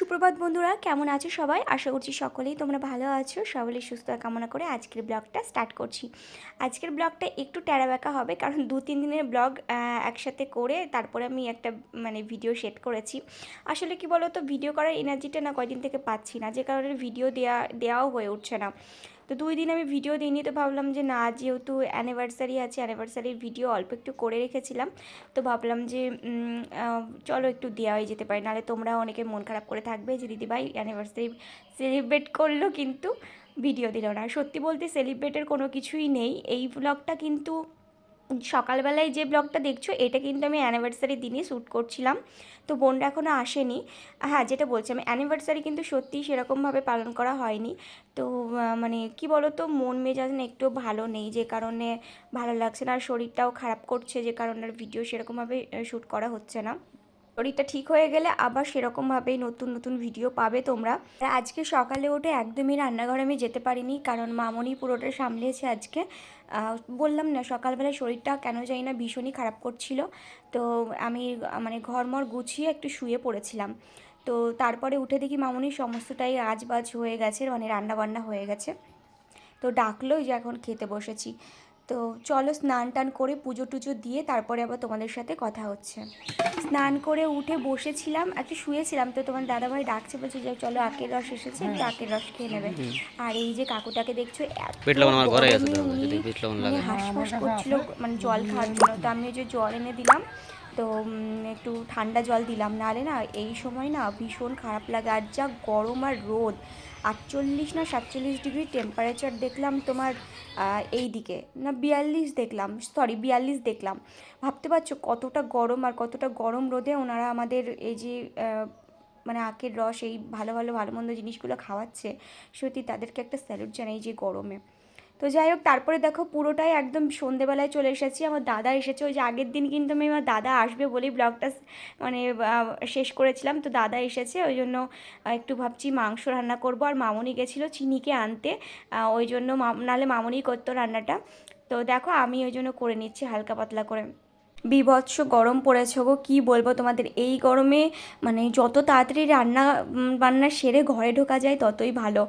সুপ্রভাত বন্ধুরা, কেমন আছো সবাই? আশা করছি সকলেই তোমরা ভালো আছো। সকলেই সুস্থ কামনা করে আজকের ব্লগটা স্টার্ট করছি। আজকের ব্লগটা একটু ট্যারাব্যাকা হবে, কারণ দু, তিন দিনের ব্লগ একসাথে করে তারপরে আমি একটা মানে ভিডিও শেট করেছি। আসলে কি বলো তো ভিডিও করার এনার্জিটা না কয়দিন থেকে পাচ্ছি না, যে কারণে ভিডিও দেওয়া দেওয়াও হয়ে উঠছে না। তো দুই দিন আমি ভিডিও দিইনি, তো ভাবলাম যে না, যেহেতু অ্যানিভার্সারি আছে অ্যানিভার্সারির ভিডিও অল্প একটু করে রেখেছিলাম, তো ভাবলাম যে চলো একটু দেওয়া হয়ে যেতে পারে। নাহলে তোমরা অনেকে মন খারাপ করে থাকবে যে, দিদিভাই অ্যানিভার্সারি সেলিব্রেট করল কিন্তু ভিডিও দিল না। সত্যি বলতে সেলিব্রেটের কোনো কিছুই নেই। এই ব্লগটা কিন্তু সকালবেলায় যে ব্লগটা দেখছ, এটা কিন্তু আমি অ্যানিভার্সারি দিনই শ্যুট করছিলাম। তো বোনরা এখনও আসেনি। হ্যাঁ যেটা বলছি আমি অ্যানিভার্সারি কিন্তু সত্যিই সেরকমভাবে পালন করা হয়নি। তো মানে কি বলো তো মন মেজাজ না একটু ভালো নেই, যে কারণে ভালো লাগছে না। আর শরীরটাও খারাপ করছে, যে কারণে ভিডিও সেরকমভাবে শ্যুট করা হচ্ছে না। শরীরটা ঠিক হয়ে গেলে আবার সেরকমভাবেই নতুন নতুন ভিডিও পাবে তোমরা। আজকে সকালে উঠে একদমই রান্নাঘরে আমি যেতে পারিনি, কারণ মামনি পুরোটা সামলেছে আজকে। বললাম না সকালবেলা শরীরটা কেন জানি না ভীষণই খারাপ করছিল। তো আমি মানে ঘরমর গুছিয়ে একটু শুয়ে পড়েছিলাম। তো তারপরে উঠে দেখি মামনির সমস্তটাই আজবাজ হয়ে গেছে মানে রান্না বান্না হয়ে গেছে। তো ডাকলো এই যে এখন খেতে বসেছি। তো চলো স্নান টান করে পুজো টুজো দিয়ে তারপরে আবার তোমাদের সাথে কথা হচ্ছে। স্নান করে উঠে বসেছিলাম একটু শুয়েছিলাম তো তোমার দাদাভাই ডাকছে বলছে যে চলো আখের রস এসেছে একটু আখের রস খেয়ে নেবে। আর এই যে কাকুটাকে দেখছ মানে হাঁসফাঁস করছিল মানে জল খাওয়ার জন্য তো আমি ওই যে জল এনে দিলাম তো একটু ঠান্ডা জল দিলাম। নাহলে না, এই সময় না ভীষণ খারাপ লাগে। আর যা গরম আর রোদ, আটচল্লিশ না সাতচল্লিশ ডিগ্রি টেম্পারেচার দেখলাম তোমার এই দিকে। না, বিয়াল্লিশ দেখলাম সরি বিয়াল্লিশ দেখলাম। ভাবতে পারছ কতটা গরম আর কতটা গরম রোদে ওনারা আমাদের এই যে মানে আখের রস, এই ভালো ভালো ভালো মন্দ জিনিসগুলো খাওয়াচ্ছে। সত্যি তাদেরকে একটা স্যালুট জানাই যে গরমে। তো যাই হোক, তারপরে দেখো পুরোটাই একদম সন্ধেবেলায় চলে এসেছি। আমার দাদা এসেছে। ওই যে আগের দিন কিন্তু আমি আমার দাদা আসবে বলেই ব্লগটা মানে শেষ করেছিলাম। তো দাদা এসেছে, ওই জন্য একটু ভাবছি মাংস রান্না করব। আর মামনি গেছিল চিনিকে আনতে। ওই জন্য নাহলে মামনি করতো রান্নাটা। তো দেখো, আমি ওই জন্য করে নিচ্ছি হালকা পাতলা করে। বিভৎস গরম পড়েছে গো, কী বলব তোমাদের? এই গরমে মানে যত তাড়াতাড়ি রান্না বান্না সেরে ঘরে ঢোকা যায় ততই ভালো।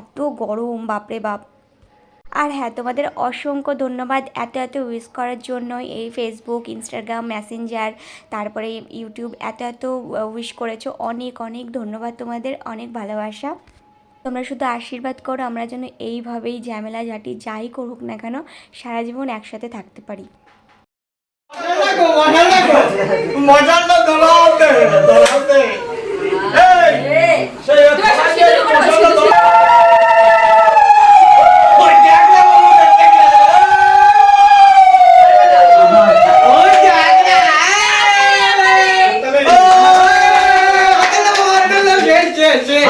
এত গরম, বাপরে বাপ। আর হ্যাঁ তোমাদের অসংখ্য ধন্যবাদ এত এত উইশ করার জন্য এই ফেসবুক ইনস্টাগ্রাম মেসেঞ্জার তারপরে ইউটিউব এত এত উইশ করেছ। অনেক অনেক ধন্যবাদ তোমাদের, অনেক ভালোবাসা। তোমরা শুধু আশীর্বাদ করো, আমরা যেন এইভাবেই ঝামেলা ঝাঁটি যাই করুক না কেন, সারা জীবন একসাথে থাকতে পারি।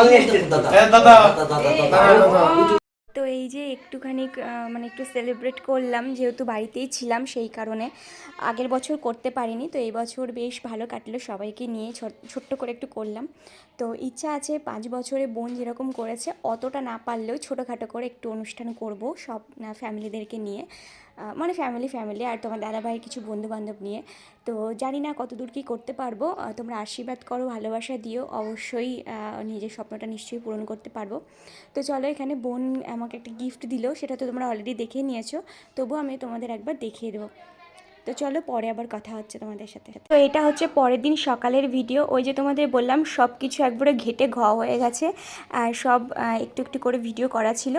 নিয়ে এসেছে দাদা এ দাদা তো এই যে একটুখানি মানে একটু সেলিব্রেট করলাম, যেহেতু বাড়িতেই ছিলাম সেই কারণে। আগের বছর করতে পারিনি, তো এই বছর বেশ ভালো কাটলো, সবাইকে নিয়ে ছোট- ছোট্ট করে একটু করলাম। তো ইচ্ছা আছে পাঁচ বছরে বোন যেরকম করেছে, অতটা না পারলেও ছোটোখাটো করে একটু অনুষ্ঠান করব সব ফ্যামিলিদেরকে নিয়ে। মানে ফ্যামিলি ফ্যামিলি আর তোমার দাদাভাইয়ের কিছু বন্ধু বান্ধব নিয়ে। তো জানি না কতদূর কী করতে পারব। তোমরা আশীর্বাদ করো, ভালোবাসা দিও। অবশ্যই নিজের স্বপ্নটা নিশ্চয়ই পূরণ করতে পারব। তো চলো এখানে বোন আমাকে একটা গিফট দিল। সেটা তো তোমরা অলরেডি দেখে নিয়েছো। তবুও আমি তোমাদের একবার দেখিয়ে দেবো। তো চলো পরে আবার কথা হচ্ছে তোমাদের সাথে। তো এটা হচ্ছে পরের দিন সকালের ভিডিও ওই যে তোমাদের বললাম সব কিছু একবারে ঘেটে ঘ হয়ে গেছে। আর সব একটু একটু করে ভিডিও করা ছিল।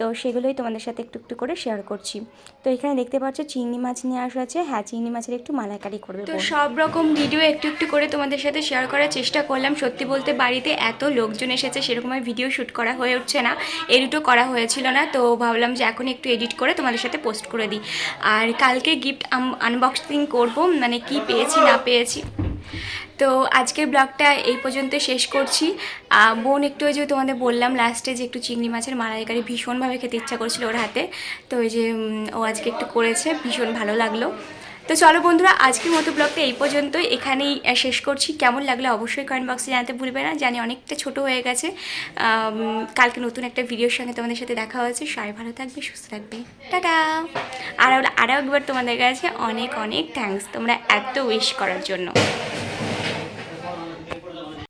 তো সেগুলোই তোমাদের সাথে একটু একটু করে শেয়ার করছি। তো এখানে দেখতে পাচ্ছ চিংড়ি মাছ নিয়ে আসা আছে। হ্যাঁ চিংড়ি মাছের একটু মালাইকারি করবে তো সব রকম ভিডিও একটু একটু করে তোমাদের সাথে শেয়ার করার চেষ্টা করলাম। সত্যি বলতে বাড়িতে এত লোকজন এসেছে সেরকম ভিডিও শ্যুট করা হয়ে উঠছে না। এডিটও করা হয়েছিল না তো ভাবলাম যে এখন একটু এডিট করে তোমাদের সাথে পোস্ট করে দিই। আর কালকে গিফট আনবক্সিং করব মানে কি পেয়েছি না পেয়েছি। তো আজকের ব্লগটা এই পর্যন্ত শেষ করছি। বোন, একটু ওই যে তোমাদের বললাম লাস্টে যে একটু চিংড়ি মাছের মালাইকারি ভীষণভাবে খেতে ইচ্ছা করছিল ওর হাতে। তো ওই যে ও আজকে একটু করেছে, ভীষণ ভালো লাগল। তো চলো বন্ধুরা, আজকের মতো ব্লগটা এই পর্যন্তই। এখানেই শেষ করছি। কেমন লাগল অবশ্যই কমেন্ট বক্সে জানাতে ভুলবে না। জানি অনেকটা ছোট হয়ে গেছে। কালকে নতুন একটা ভিডিওর সঙ্গে তোমাদের সাথে দেখা হয়েছে। সবাই ভালো থাকবে, সুস্থ থাকবে। টাটা! আর আরও একবার তোমাদের কাছে অনেক অনেক থ্যাঙ্কস তোমরা এত উইশ করার জন্য।